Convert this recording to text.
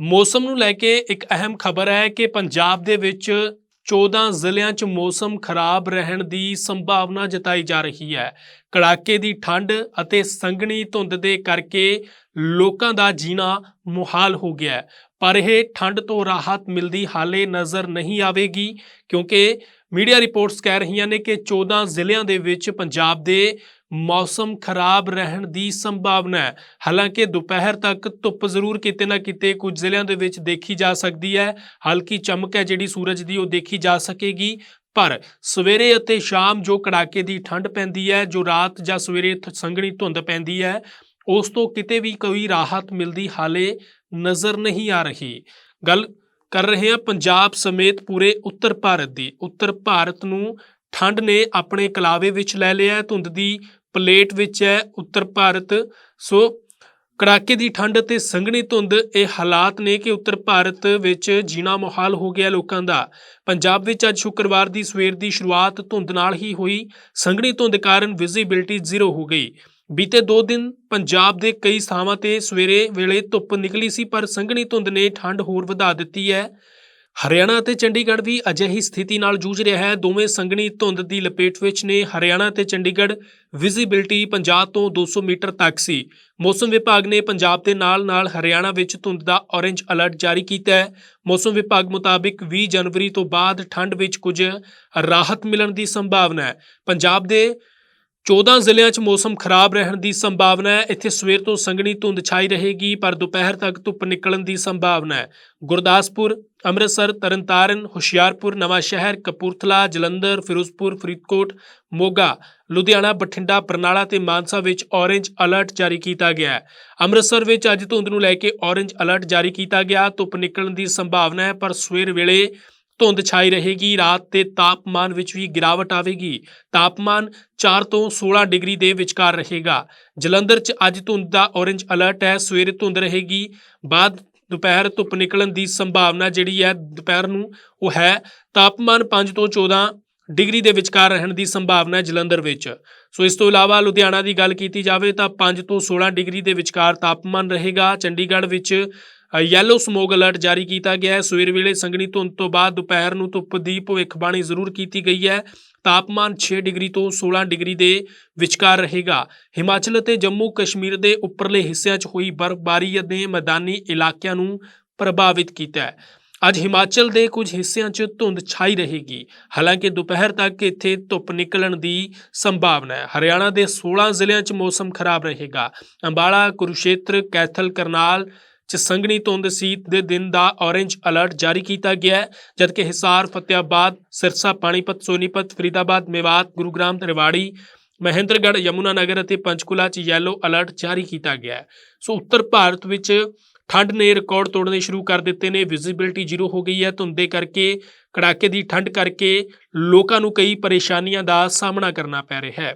ਮੌਸਮ ਨੂੰ ਲੈ ਕੇ ਇੱਕ ਅਹਿਮ ਖਬਰ ਹੈ ਕਿ ਪੰਜਾਬ ਦੇ ਵਿੱਚ 14 ਜ਼ਿਲ੍ਹਿਆਂ 'ਚ ਮੌਸਮ ਖਰਾਬ ਰਹਿਣ ਦੀ ਸੰਭਾਵਨਾ ਜਤਾਈ ਜਾ ਰਹੀ ਹੈ। ਕੜਾਕੇ ਦੀ ਠੰਡ ਅਤੇ ਸੰਘਣੀ ਧੁੰਦ ਦੇ ਕਰਕੇ ਲੋਕਾਂ ਦਾ ਜੀਣਾ ਮੁਹਾਲ ਹੋ ਗਿਆ ਪਰ ਇਹ ਠੰਡ ਤੋਂ ਰਾਹਤ ਮਿਲਦੀ ਹਾਲੇ ਨਜ਼ਰ ਨਹੀਂ ਆਵੇਗੀ ਕਿਉਂਕਿ ਮੀਡੀਆ ਰਿਪੋਰਟਸ ਕਹਿ ਰਹੀਆਂ ਨੇ ਕਿ 14 ਜ਼ਿਲ੍ਹਿਆਂ ਦੇ ਵਿੱਚ ਪੰਜਾਬ ਦੇ ਮੌਸਮ ਖਰਾਬ ਰਹਿਣ ਦੀ ਸੰਭਾਵਨਾ ਹੈ। ਹਾਲਾਂਕਿ ਦੁਪਹਿਰ ਤੱਕ ਧੁੱਪ ਜ਼ਰੂਰ ਕਿਤੇ ਨਾ ਕਿਤੇ ਕੁਝ ਜ਼ਿਲ੍ਹਿਆਂ ਦੇ ਵਿੱਚ ਦੇਖੀ ਜਾ ਸਕਦੀ ਹੈ। ਹਲਕੀ ਚਮਕ ਹੈ ਜਿਹੜੀ ਸੂਰਜ ਦੀ, ਉਹ ਦੇਖੀ ਜਾ ਸਕੇਗੀ। ਪਰ ਸਵੇਰੇ ਅਤੇ ਸ਼ਾਮ ਜੋ ਕੜਾਕੇ ਦੀ ਠੰਡ ਪੈਂਦੀ ਹੈ, ਜੋ ਰਾਤ ਜਾਂ ਸਵੇਰੇ ਥ- ਸੰਘਣੀ ਧੁੰਦ ਪੈਂਦੀ ਹੈ, ਉਸ ਤੋਂ ਕਿਤੇ ਵੀ ਕੋਈ ਰਾਹਤ ਮਿਲਦੀ ਹਾਲੇ ਨਜ਼ਰ ਨਹੀਂ ਆ ਰਹੀ। ਗੱਲ ਕਰ ਰਹੇ ਹਾਂ ਪੰਜਾਬ ਸਮੇਤ ਪੂਰੇ ਉੱਤਰ ਭਾਰਤ ਦੀ। ਉੱਤਰ ਭਾਰਤ ਨੂੰ ਠੰਡ ਨੇ ਆਪਣੇ ਕਲਾਵੇ ਵਿੱਚ ਲੈ ਲਿਆ ਧੁੰਦ ਦੀ ਪਲੇਟ ਵਿੱਚ ਹੈ, ਉੱਤਰ ਭਾਰਤ। ਸੋ ਕੜਾਕੇ ਦੀ ਠੰਡ ਤੇ ਸੰਘਣੀ ਧੁੰਦ, ਇਹ ਹਾਲਾਤ ਨੇ ਕਿ ਉੱਤਰ ਭਾਰਤ ਵਿੱਚ ਜੀਣਾ ਮੁਹਾਲ ਹੋ ਗਿਆ ਲੋਕਾਂ ਦਾ। ਪੰਜਾਬ ਵਿੱਚ ਅੱਜ ਸ਼ੁੱਕਰਵਾਰ ਦੀ ਸਵੇਰ ਦੀ ਸ਼ੁਰੂਆਤ ਧੁੰਦ ਨਾਲ ਹੀ ਹੋਈ। ਸੰਘਣੀ ਧੁੰਦ ਕਾਰਨ ਵਿਜ਼ਿਬਿਲਟੀ ਜ਼ੀਰੋ ਹੋ ਗਈ। ਬੀਤੇ 2 ਦਿਨ ਪੰਜਾਬ ਦੇ ਕਈ ਥਾਵਾਂ ਤੇ ਸਵੇਰੇ ਵੇਲੇ ਧੁੱਪ ਨਿਕਲੀ ਸੀ, ਪਰ ਸੰਘਣੀ ਧੁੰਦ ਨੇ ਠੰਡ ਹੋਰ ਵਧਾ ਦਿੱਤੀ ਹੈ। ਹਰਿਆਣਾ ਅਤੇ ਚੰਡੀਗੜ੍ਹ ਵੀ ਅਜਿਹੀ ਸਥਿਤੀ ਨਾਲ ਜੂਝ ਰਿਹਾ ਹੈ। ਦੋਵੇਂ ਸੰਘਣੀ ਧੁੰਦ ਦੀ ਲਪੇਟ ਵਿੱਚ ਨੇ ਹਰਿਆਣਾ ਤੇ ਚੰਡੀਗੜ੍ਹ। ਵਿਜ਼ਿਬਿਲਟੀ 50 ਤੋਂ 200 ਮੀਟਰ ਤੱਕ ਸੀ। ਮੌਸਮ ਵਿਭਾਗ ਨੇ ਪੰਜਾਬ ਦੇ ਨਾਲ-ਨਾਲ ਹਰਿਆਣਾ ਵਿੱਚ ਧੁੰਦ ਦਾ ਔਰੇਂਜ ਅਲਰਟ ਜਾਰੀ ਕੀਤਾ ਹੈ। ਮੌਸਮ ਵਿਭਾਗ ਮੁਤਾਬਿਕ 20 ਜਨਵਰੀ ਤੋਂ ਬਾਅਦ ਠੰਡ ਵਿੱਚ ਕੁਝ ਰਾਹਤ ਮਿਲਣ ਦੀ ਸੰਭਾਵਨਾ ਹੈ। ਪੰਜਾਬ ਦੇ 14 ਜ਼ਿਲ੍ਹਿਆਂ 'ਚ ਮੌਸਮ ਖਰਾਬ ਰਹਿਣ ਦੀ ਸੰਭਾਵਨਾ ਹੈ। ਇੱਥੇ ਸਵੇਰ ਤੋਂ ਸੰਘਣੀ ਧੁੰਦ ਛਾਈ ਰਹੇਗੀ, ਪਰ ਦੁਪਹਿਰ ਤੱਕ ਧੁੱਪ ਨਿਕਲਣ ਦੀ ਸੰਭਾਵਨਾ ਹੈ। ਗੁਰਦਾਸਪੁਰ, ਅੰਮ੍ਰਿਤਸਰ, ਤਰਨਤਾਰਨ, ਹੁਸ਼ਿਆਰਪੁਰ ਨਵਾਂ ਸ਼ਹਿਰ ਕਪੂਰਥਲਾ, ਜਲੰਧਰ, ਫਿਰੋਜ਼ਪੁਰ, ਫਰੀਦਕੋਟ, ਮੋਗਾ, ਲੁਧਿਆਣਾ, ਬਠਿੰਡਾ, ਬਰਨਾਲਾ ਤੇ ਮਾਨਸਾ ਵਿੱਚ ਔਰੇਂਜ ਅਲਰਟ ਜਾਰੀ ਕੀਤਾ ਗਿਆ ਹੈ। ਅੰਮ੍ਰਿਤਸਰ ਵਿੱਚ ਅੱਜ ਧੁੰਦ ਨੂੰ ਲੈ ਕੇ ਔਰੇਂਜ ਅਲਰਟ ਜਾਰੀ ਕੀਤਾ ਗਿਆ। ਧੁੱਪ ਨਿਕਲਣ ਦੀ ਸੰਭਾਵਨਾ ਹੈ, ਪਰ ਸਵੇਰ ਵੇਲੇ ਧੁੰਦ ਛਾਈ ਰਹੇਗੀ, ਰਾਤ ਤੇ ਤਾਪਮਾਨ ਵਿੱਚ ਵੀ ਗਿਰਾਵਟ ਆਵੇਗੀ। ਤਾਪਮਾਨ 4 ਤੋਂ 16 ਡਿਗਰੀ ਦੇ ਵਿਚਕਾਰ ਰਹੇਗਾ। ਜਲੰਧਰ 'ਚ ਅੱਜ ਧੁੰਦ ਦਾ ਔਰੇਂਜ ਅਲਰਟ ਹੈ, ਸਵੇਰੇ ਧੁੰਦ ਰਹੇਗੀ, ਬਾਅਦ ਦੁਪਹਿਰ ਧੁੱਪ ਨਿਕਲਣ ਦੀ ਸੰਭਾਵਨਾ ਜਿਹੜੀ ਹੈ ਦੁਪਹਿਰ ਨੂੰ, ਉਹ ਹੈ। ਤਾਪਮਾਨ 5 ਤੋਂ 14 ਡਿਗਰੀ ਦੇ ਵਿਚਕਾਰ ਰਹਿਣ ਦੀ ਸੰਭਾਵਨਾ ਹੈ ਜਲੰਧਰ ਵਿੱਚ। ਸੋ ਇਸ ਤੋਂ ਇਲਾਵਾ ਲੁਧਿਆਣਾ ਦੀ ਗੱਲ ਕੀਤੀ ਜਾਵੇ ਤਾਂ 5 ਤੋਂ 16 ਡਿਗਰੀ ਦੇ ਵਿਚਕਾਰ ਤਾਪਮਾਨ ਰਹੇਗਾ। ਚੰਡੀਗੜ੍ਹ ਵਿੱਚ ਯੈਲੋ ਸਮੋਗ ਅਲਰਟ ਜਾਰੀ ਕੀਤਾ ਗਿਆ ਹੈ। ਸਵੇਰ ਵੇਲੇ ਸੰਘਣੀ ਧੁੰਦ ਤੋਂ ਬਾਅਦ ਦੁਪਹਿਰ ਨੂੰ ਧੁੱਪ ਦੀ ਭਵਿੱਖਬਾਣੀ ਜ਼ਰੂਰ ਕੀਤੀ ਗਈ ਹੈ। ਤਾਪਮਾਨ 6 ਡਿਗਰੀ ਤੋਂ 16 ਡਿਗਰੀ ਦੇ ਵਿਚਕਾਰ ਰਹੇਗਾ। ਹਿਮਾਚਲ ਅਤੇ ਜੰਮੂ ਕਸ਼ਮੀਰ ਦੇ ਉੱਪਰਲੇ ਹਿੱਸਿਆਂ 'ਚ ਹੋਈ ਬਰਫ਼ਬਾਰੀ ਨੇ ਮੈਦਾਨੀ ਇਲਾਕਿਆਂ ਨੂੰ ਪ੍ਰਭਾਵਿਤ ਕੀਤਾ ਹੈ। ਅੱਜ ਹਿਮਾਚਲ ਦੇ ਕੁਝ ਹਿੱਸਿਆਂ 'ਚ ਧੁੰਦ ਛਾਈ ਰਹੇਗੀ। ਹਾਲਾਂਕਿ ਦੁਪਹਿਰ ਤੱਕ ਇੱਥੇ ਧੁੱਪ ਨਿਕਲਣ ਦੀ ਸੰਭਾਵਨਾ ਹੈ। ਹਰਿਆਣਾ ਦੇ 16 ਜ਼ਿਲ੍ਹਿਆਂ 'ਚ ਮੌਸਮ ਖਰਾਬ ਰਹੇਗਾ। ਅੰਬਾਲਾ ਕੁਰੂਸ਼ੇਤਰ ਕੈਥਲ, ਕਰਨਾਲ 'ਚ ਸੰਘਣੀ ਧੁੰਦ ਸੀਤ ਦੇ ਦਿਨ ਦਾ ਔਰੇਂਜ ਅਲਰਟ ਜਾਰੀ ਕੀਤਾ ਗਿਆ ਹੈ, ਜਦਕਿ ਹਿਸਾਰ, ਫਤਿਆਬਾਦ, ਸਿਰਸਾ, ਪਾਣੀਪਤ, ਸੋਨੀਪਤ, ਫਰੀਦਾਬਾਦ, ਮੇਵਾਤ, ਗੁਰੂਗ੍ਰਾਮ ਰੇਵਾੜੀ ਮਹਿੰਦਰਗੜ੍ਹ ਯਮੁਨਾ ਨਗਰ ਅਤੇ ਪੰਚਕੂਲਾ 'ਚ ਯੈਲੋ ਅਲਰਟ ਜਾਰੀ ਕੀਤਾ ਗਿਆ ਹੈ। ਸੋ ਉੱਤਰ ਭਾਰਤ ਵਿੱਚ ਠੰਡ ਨੇ ਰਿਕਾਰਡ ਤੋੜਨੇ ਸ਼ੁਰੂ ਕਰ ਦਿੱਤੇ ਨੇ ਵਿਜ਼ਿਬਿਲਟੀ ਜ਼ੀਰੋ ਹੋ ਗਈ ਹੈ। ਧੁੰਦ ਦੇ ਕਰਕੇ, ਕੜਾਕੇ ਦੀ ਠੰਡ ਕਰਕੇ ਲੋਕਾਂ ਨੂੰ ਕਈ ਪਰੇਸ਼ਾਨੀਆਂ ਦਾ ਸਾਹਮਣਾ ਕਰਨਾ ਪੈ ਰਿਹਾ ਹੈ।